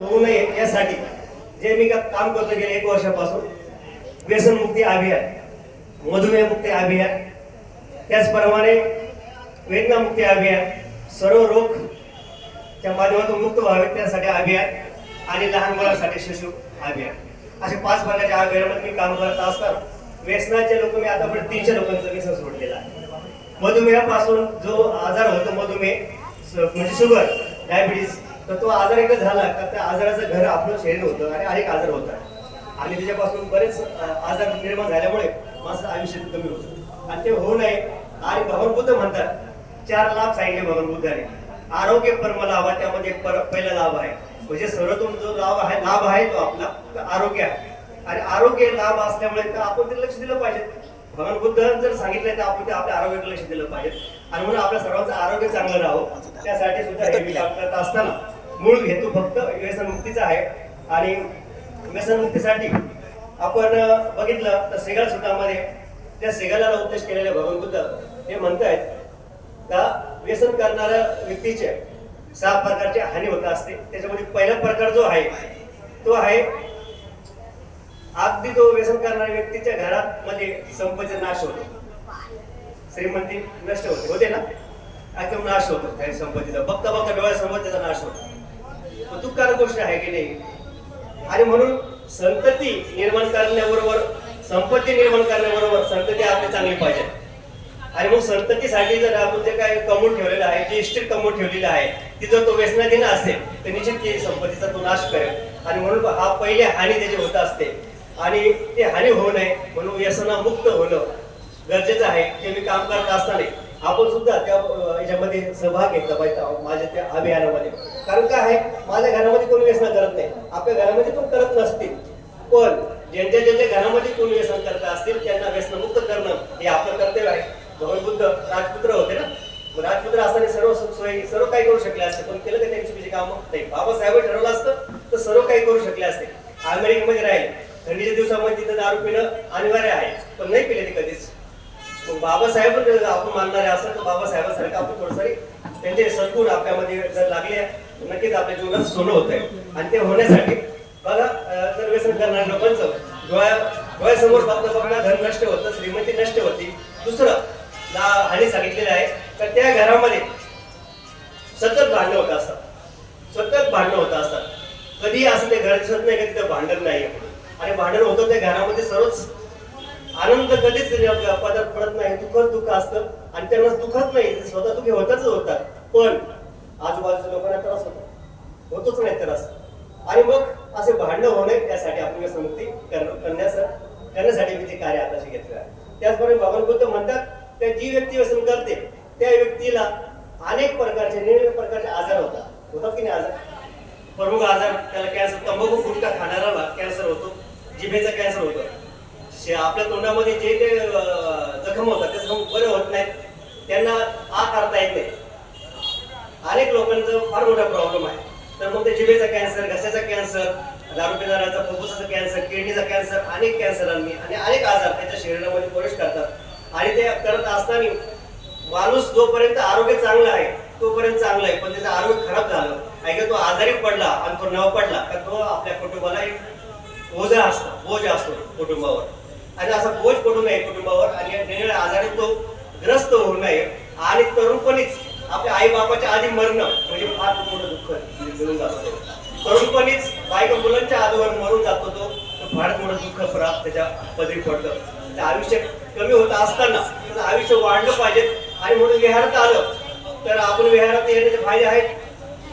होऊ नये यासाठी. जे मी का- काम करतो गेले एक वर्षापासून व्यसनमुक्ती अभियान मधुमेहमुक्ती अभियान त्याचप्रमाणे वेदनामुक्ती अभियान सर्व रोग त्या माध्यमातून मुक्त व्हावे त्यासाठी अभियान आणि लहान मुलांसाठी शिशु अभियान. असे पाच प्रकारच्या अभियानामध्ये मी काम करत असताना व्यसनाचे लोक मी आतापर्यंत तीनशे लोकांचं व्यसन सोडलेलं आहे. मधुमेहापासून जो आजार होतो मधुमेह म्हणजे शुगर डायबिटीज तर तो आजार एकदा झाला का त्या आजाराचं घर आपलं शरीर होतं आणि अनेक आजार होतात. आणि त्याच्यापासून बरेच आजार निर्माण झाल्यामुळे माझं आयुष्य कमी होतं. आणि ते होऊ नये आणि भगवान बुद्ध म्हणतात चार लाभ सांगितले भगवान बुद्धाने. आरोग्य परम लाभ आहे त्यामध्ये पर- पहिला लाभ आहे. म्हणजे सर्वतोम जो लाभ आहे लाभ आहे तो आपला आरोग्य आहे. आणि आरोग्य लाभ असल्यामुळे तर आपण ते लक्ष दिलं पाहिजे. भगवान बुद्धांनी जर सांगितलं तर आपण ते आपल्या आरोग्याकडे लक्ष दिलं पाहिजे. आणि म्हणून आपल्या सर्वांचं आरोग्य चांगलं राहावं. त्यासाठी सुद्धा हे काम करत असताना मूळ हेतू फक्त व्यसनमुक्तीचा आहे. आणि व्यसनमुक्तीसाठी आपण बघितलं तर सेगाल सुद्धामध्ये त्या सेगाला उद्देश केलेले भगवान बुद्ध हे आहेत का व्यसन करणाऱ्या व्यक्तीचे सहा प्रकारची हानी होत असते. त्याच्यामध्ये पहिला प्रकार जो आहे तो आहे अगदी तो व्यसन करणाऱ्या व्यक्तीच्या घरात म्हणजे मध्ये संपत्तीचा नाश होतो. श्रीमंती नष्ट होते. होते ना? एकदम नाश होतो. त्या संपत्तीचा. बघता बघता डोळ्या संपत्तीचा नाश होतो. मग दुःखकारक गोष्ट आहे की नाही? आणि म्हणून संतती निर्माण करण्याबरोबर संपत्ती निर्माण करण्याबरोबर संतती आपली चांगली पाहिजे. आणि मग संततीसाठी जर आपण जे काय कमवून ठेवलेलं आहे जी इस्टेट कमवून ठेवलेली आहे ती जर तो व्यसनाधीन असेल तर निश्चित संपत्तीचा तो नाश करेल. आणि म्हणून हा पहिले हानी त्याची होत असते. आणि ते हानी होऊ नये म्हणून व्यसनामुक्त होणं गरजेचं आहे. ते मी काम करत असताना आपण सुद्धा त्या याच्यामध्ये सहभाग घेतला पाहिजे. माझ्या त्या अभियानामध्ये. कारण काय आहे? माझ्या घरामध्ये कोणी व्यसन करत नाही. आपल्या घरामध्ये पण करत नसतील. पण ज्यांच्या ज्यांच्या घरामध्ये कोणी व्यसन करत असतील त्यांना व्यसनमुक्त करणं हे आपलं कर्तव्य आहे. भगवान राजपुत्र होते ना? राजपुत्र असताना सर्व सोयी सर्व काही करू शकले असते. पण केलं का त्यांची म्हणजे कामं? नाही. बाबासाहेब ठरवलं असतं तर सर्व काही करू शकले असते. अमेरिकेमध्ये राहील. थंडीच्या दिवसामध्ये तिथं दारू पिणं अनिवार्य आहे. पण नाही पिले ते कधीच. मग बाबासाहेब जर आपण मानणारे असेल तर बाबासाहेबांसारखं आपण थोडंसरी त्यांचे सद्गुण आपल्यामध्ये जर लागले नक्कीच आपल्या जीवनात सोनं होत आहे आणि ते होण्यासाठी बघा व्यसन करणाऱ्या लोकांचं डोळ्या डोळ्यासमोर बघता बघता धन नष्ट होतं श्रीमंती नष्ट होती. दुसरं हानी सांगितलेलं आहे तर त्या घरामध्ये सतत भांडणं होत असतात. सतत भांडणं होत असतात. कधी असं ते घर दिसत नाही कधी तिथं भांडण नाही आणि भांडण होतं त्या घरामध्ये सर्वच आनंद कधीच पदार्थ पडत नाही दुःखच दुःख असतं. आणि त्यांना दुखत नाही स्वतः दुःखी होतच होतात. पण आजूबाजूच्या लोकांना त्रास होतो. होतोच नाही त्रास. आणि मग असे भांडणं होणे त्यासाठी आपण व्यसनमुक्ती कर- करण्यास करण्यासाठी मी ते कार्य हाताशी घेतलं आहे. त्याचप्रमाणे भगवान बुद्ध म्हणतात त्या जी व्यक्ती व्यसन करते त्या व्यक्तीला अनेक प्रकारचे निरनिराळे प्रकारचे आजार होतात. होतात की नाही आजार? प्रमुख आजार त्याला कॅन्सर तंबाखू गुटखा खाणाऱ्याला कॅन्सर होतो. जिभेचा कॅन्सर होतो. आपल्या तोंडामध्ये जे ते जखम होतात ते जखम बरे होत नाहीत. त्यांना आ करता येत नाही. अनेक लोकांचं फार मोठा प्रॉब्लेम आहे. तर मग ते जिभेचा कॅन्सर घशाचा कॅन्सर दारू पिणाऱ्याचा फुफ्फुसाचा कॅन्सर किडनीचा कॅन्सर अनेक कॅन्सरांनी आणि अनेक आजार त्याच्या शरीरामध्ये प्रवेश करतात. आणि ते करत असताना माणूस जोपर्यंत आरोग्य चांगलं आहे तोपर्यंत चांगलं आहे. पण त्याचं आरोग्य खराब झालं. आहे का तो आजारी पडला आणि तो न पडला का तो आपल्या कुटुंबाला एक ओझा असतो बोज असतो कुटुंबावर. आणि असा बोज पडू नये कुटुंबावर आणि निरनिराळ्या आजारी तो ग्रस्त होऊ नये. आणि तरुणपणीच आपल्या आई बापाच्या आधी मरणं म्हणजे फार मोठं दुःख म्हणजे मिळून जातो. तरुणपणीच बायका मुलांच्या आधीवर मरून जातो तो तर फार मोठं दुःख प्राप्त त्याच्या पदरी पडतं. तर आयुष्य कमी होत असताना त्याचं आयुष्य वाढलं पाहिजे आणि म्हणून विहारात आलं तर आपण विहारात येण्याचे फायदे आहेत.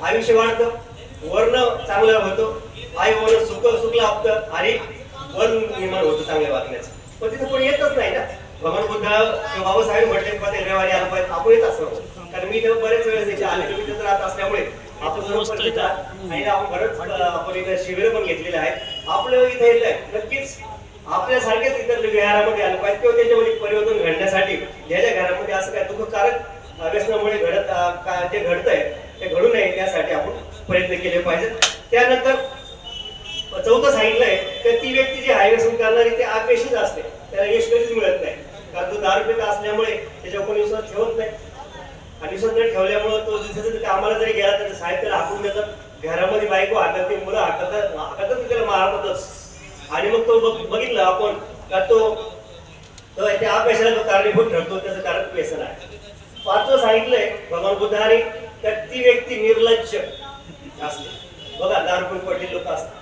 आयुष्य वाढतं वर्ण चांगलं होतं आई वर्ण सुख सुख लाभतं आणि वन निर्माण होतं चांगल्या वागण्याचं. पण तिथं कोणी येतच नाही ना. भगवान बुद्ध बाबासाहेब म्हटले पण रविवारी आला पाहिजे आपण येत असतो कारण मी तेव्हा बरेच वेळेस इथे आले मी तिथं राहत असल्यामुळे आपण सर्व. आणि आपण बरंच आपण इथे शिबिर पण घेतलेले आहेत. आपलं इथे येत नक्कीच आपल्यासारखेच इतर विहारामध्ये आलं पाहिजे. किंवा त्याच्यामध्ये परिवर्तन घडण्यासाठी ज्याच्या घरामध्ये असं काय दुःखकारक व्यसनामुळे घडत जे घडतंय ते घडू नये त्यासाठी आपण प्रयत्न केले पाहिजेत. त्यानंतर चौथं सांगितलंय तर ती व्यक्ती जी आहे व्यसन करणारी ती अपेक्षित असते. त्याला यश कधीच मिळत नाही. कारण तो दारू पित असल्यामुळे त्याच्या कोणी विश्वास ठेवत नाही. आणि विश्वास न ठेवल्यामुळे तो जिथे कामाला जरी गेला तर साहित्याला हाकून देतात. घरामध्ये बायको हाकलते मुलं हाकलतात हाकलतात त्याला मारतातच आणि मग तो बघितलं आपण का तो तो त्या अभ्यासाला तो कारणीभूत ठरतो त्याचं कारण व्यसन आहे. पाचवं सांगितलंय भगवान बुद्धाने तर ती व्यक्ती निर्लज्ज असते. बघा दारू पडलेले लोक असतात.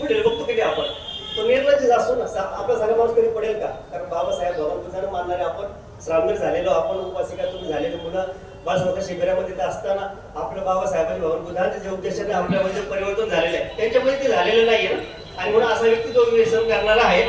पडेल बघतो किती आपण? तो निर्लज्ज असतो ना. आपला सगळा माणूस कधी पडेल का? कारण बाबासाहेब भगवान बुद्धाने मानणारे आपण श्रावणी झालेलो आपण उपासिकातून झालेलो मुलं बाळसंस्कार शिबिरामध्ये असताना आपल्या बाबासाहेबांनी भगवान बुद्धांचे जे उद्देशाने आपल्यामध्ये परिवर्तन झालेलं आहे त्यांच्यामध्ये ते झालेलं नाहीये आणि म्हणून असा व्यक्ती जो व्यसन करणारा आहे.